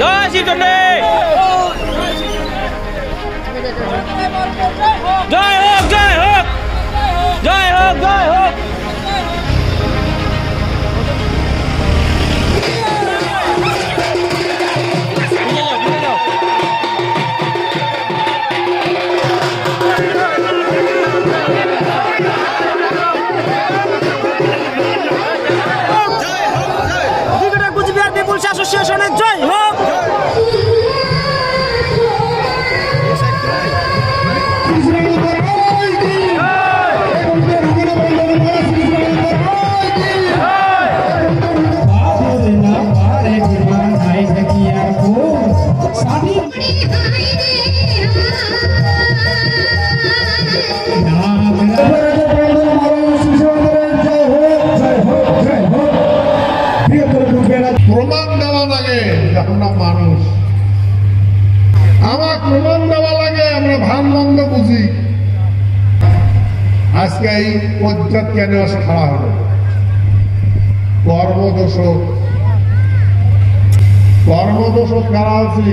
জয় শিবচন্ডী জয় হোক আজকে এই পঞ্চায়েত কেন খাওয়া হলো। কর্মদোষক কর্মদোষক কারা আছি?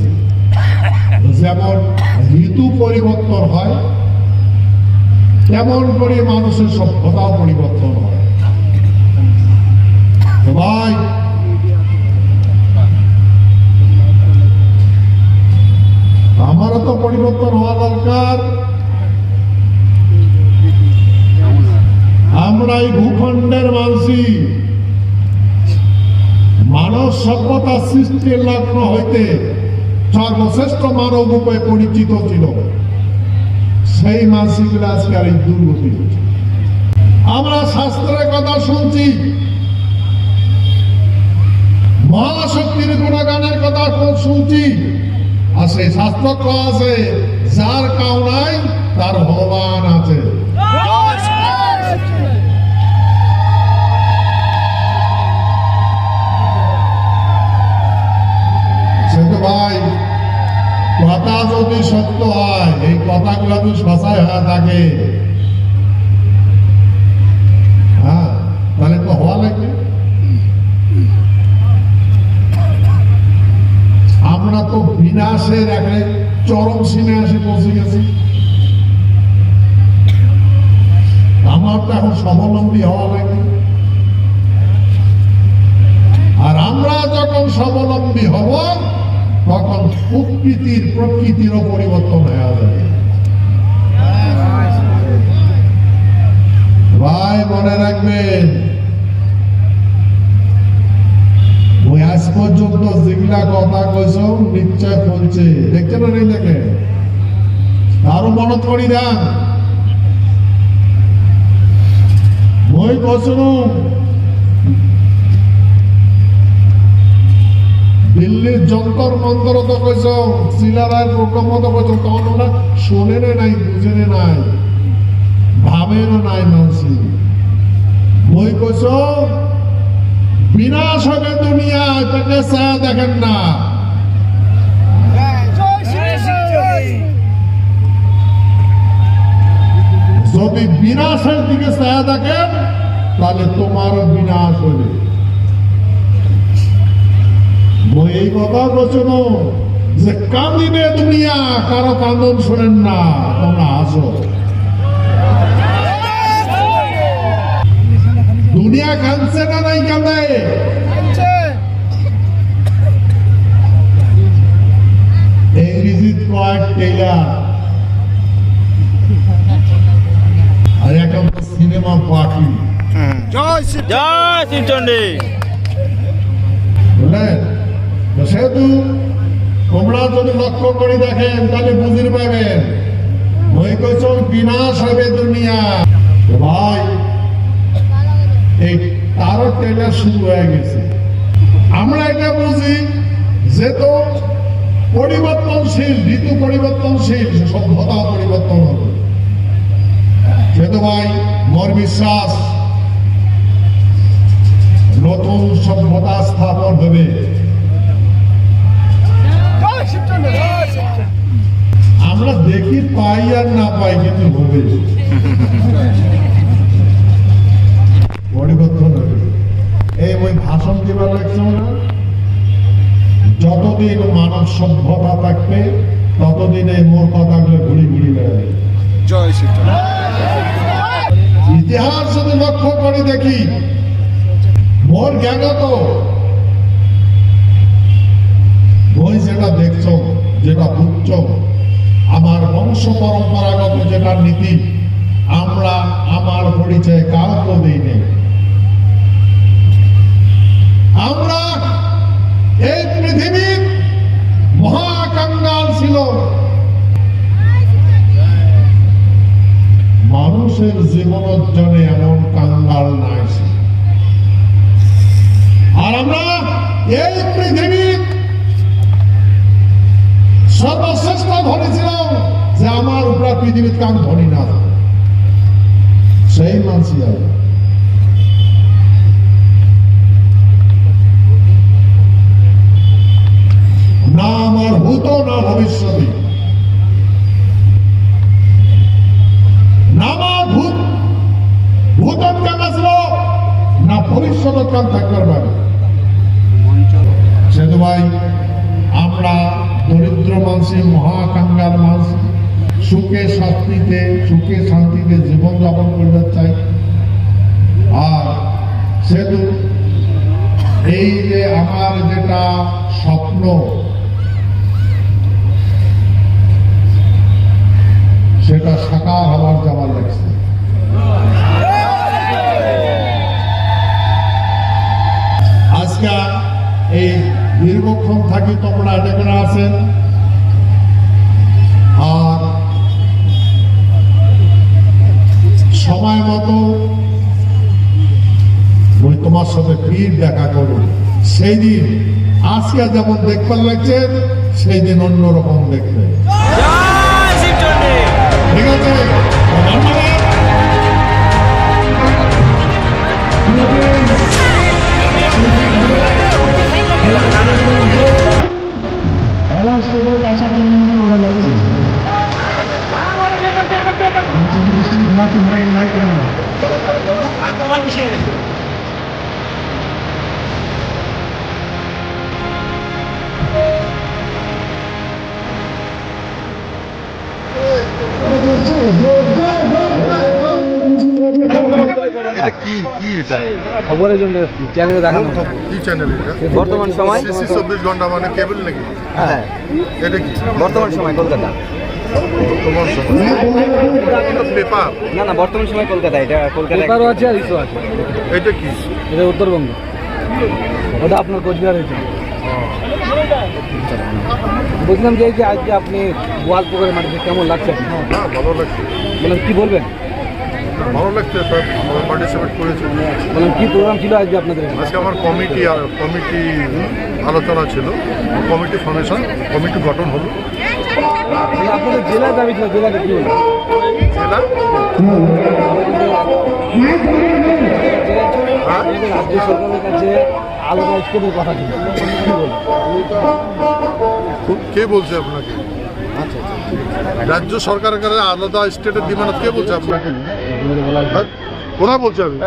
যেমন ঋতু পরিবর্তন হয়, তেমন করে মানুষের সভ্যতাও পরিবর্তন হয়। ভাই আমারও তো পরিবর্তন হওয়া দরকার। আমরা এই ভূখণ্ডের মানসি মানব সভ্যতা সৃষ্টির লগ্ন হইতে সর্বশ্রেষ্ঠ মানব রূপে পরিচিত ছিল। সেই মানসিকগুলো আজকে আর এই দুর্গতি আমরা শাস্ত্রের কথা শুনছি। মহাশক্তির গুণগানের কথা শুনছি। আর সেই শাস্ত্র আছে যার কাউ নাই তার ভগবান আছে। কথাগুলো যদি সচাই হয়ে থাকে। হ্যাঁ তাহলে তো হওয়া লাগবে। আমরা তো বিনাশের একেবারে চরম সীমে এসে পৌঁছে গেছি। আমার তো এখন স্বাবলম্বী হওয়া লাগে আর আমরা যখন স্বাবলম্বী হব, তখন প্রকৃতির প্রকৃতিরও পরিবর্তন হয়ে যাবে ভাই মনে রাখবেন। আজ পর্যন্ত যেগুলা কথা নিশ্চয় না দেখে? আরও করি দেন মই কছনু দিল্লির যন্তর মন্তর তো কইছ, শিলারায় প্রকম্প তো কইছ, তখন ওরা নাই বুঝে নাই ভাবে নাই মানসি বিনাশ হবে দুনিয়া তাকে ছায়া দেখেন না। যদি বিনাশের দিকে ছায়া দেখেন তাহলে তোমারও বিনাশ হবে। মই এই কথা বলছিল যে কান্দিবে দুনিয়া কারও কান্দন শোনেন না তোমরা আসো। দুনিয়া কাঁদছে না নাই কাঁদে? আর এখন সিনেমা পাখি। জয় শ্রী জয় শিবচন্ডী। বুঝলেন সেহেতু তোমরা যদি লক্ষ্য করে দেখেন তাহলে বুঝির পাবেন। বিনাশ হবে দুনিয়া। ভাই এই তারও ট্রেলার শুরু হয়ে গেছে। আমরা এটা বুঝি যে তো পরিবর্তনশীল, ঋতু পরিবর্তনশীল, সভ্যতা পরিবর্তন হবে। সেতু ভাই মোর বিশ্বাস। নতুন সভ্যতা স্থাপন হবে। আমরা দেখি পাই আর না পাই কিন্তু হবে পরিবর্তন হবে এই ওই ভাষণ দিবার লাগছে না যতদিন মানব সভ্যতা থাকবে ততদিন এই মোর কথাগুলো ঘুরি ঘুরি বেড়াবে জয় শিবচন্দ্র ইতিহাস যদি লক্ষ্য করে দেখি মোর জ্ঞানত বই যেটা দেখছ যেটা বুঝছ আমার বংশ পরম্পরাগত যেটা নীতি আমরা আমার পরিচয় কাউকে দিই নেই আমরা এই পৃথিবীর মহাকাঙ্গাল ছিল। মানুষের জীবনের জন্য এমন কাঙ্গাল নাই। আর আমরা এই পৃথিবীর সর্বশ্রেষ্ঠ ধনী ছিলাম যে আমার উপরে পৃথিবীর কাম ধনী না। সেই আমরা না আমার হতো না ভবিষ্যতে। ভূত না ভবিষ্যতের কাম থাকবার পাবে সেতু ভাই, আমরা দরিদ্র মানুষে মহাকাঙ্গাল মানুষ, সুখে সুখে শান্তিতে জীবন যাপন করতে চাই। আর সেতু এই যে আমার যেটা স্বপ্ন সেটা সাকার হওয়ার যাবার লাগছে। এই দীর্ঘক্ষণ থাকি তোমরা এখানে আছেন। আর সময় মতো তোমার সাথে ফির দেখা করব। সেই দিন আজকে যেমন দেখবার লাগছে, সেই দিন অন্যরকম দেখবে Natin rin like খবরের জন্য চ্যানেলে দেখানো কি চ্যানেল এটা? বর্তমান সময়? সিসি চব্বিশ ঘণ্টা মানে কেবল নাকি? হ্যাঁ। এটা কি? বর্তমান সময় কলকাতা। পেপার। না না বর্তমান সময় কলকাতা। এটা কলকাতা পেপারও আছে আর ইস্যু আছে। এটা কি? এটা উত্তরবঙ্গ। ওটা আপনার কোচবিহার হয়েছে। বলছিলাম যে আজকে আপনি গোয়াল পুকুরের মাটিতে কেমন লাগছে? হ্যাঁ ভালো লাগছে। বললাম কি বলবেন? ভালো লাগছে স্যার। আমরা পার্টিসিপেট করেছি। বললাম কি প্রোগ্রাম ছিল আজকে আপনাদের? আজকে আমার কমিটি কমিটি আলোচনা ছিল। কমিটি ফর্মেশন কমিটি গঠন হলো মানে আপনাদের জেলার দাবি ছিল জেলাতে কি হলো জেলা? হ্যাঁ? রাজ্য সরকারের কাছে আলাদা স্কোপের কথা ছিল। কি বলছে আপনাকে? রাজ্য সরকারের কাছে আলাদা স্টেটের ডিমান্ড কে বলছে আপনাকে হ্যাঁ? কোথায় বলছে আমি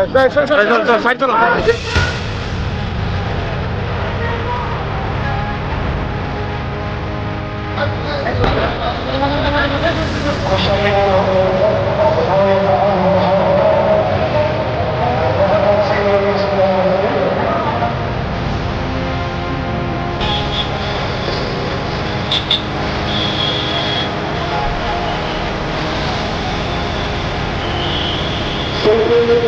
Yalnızlık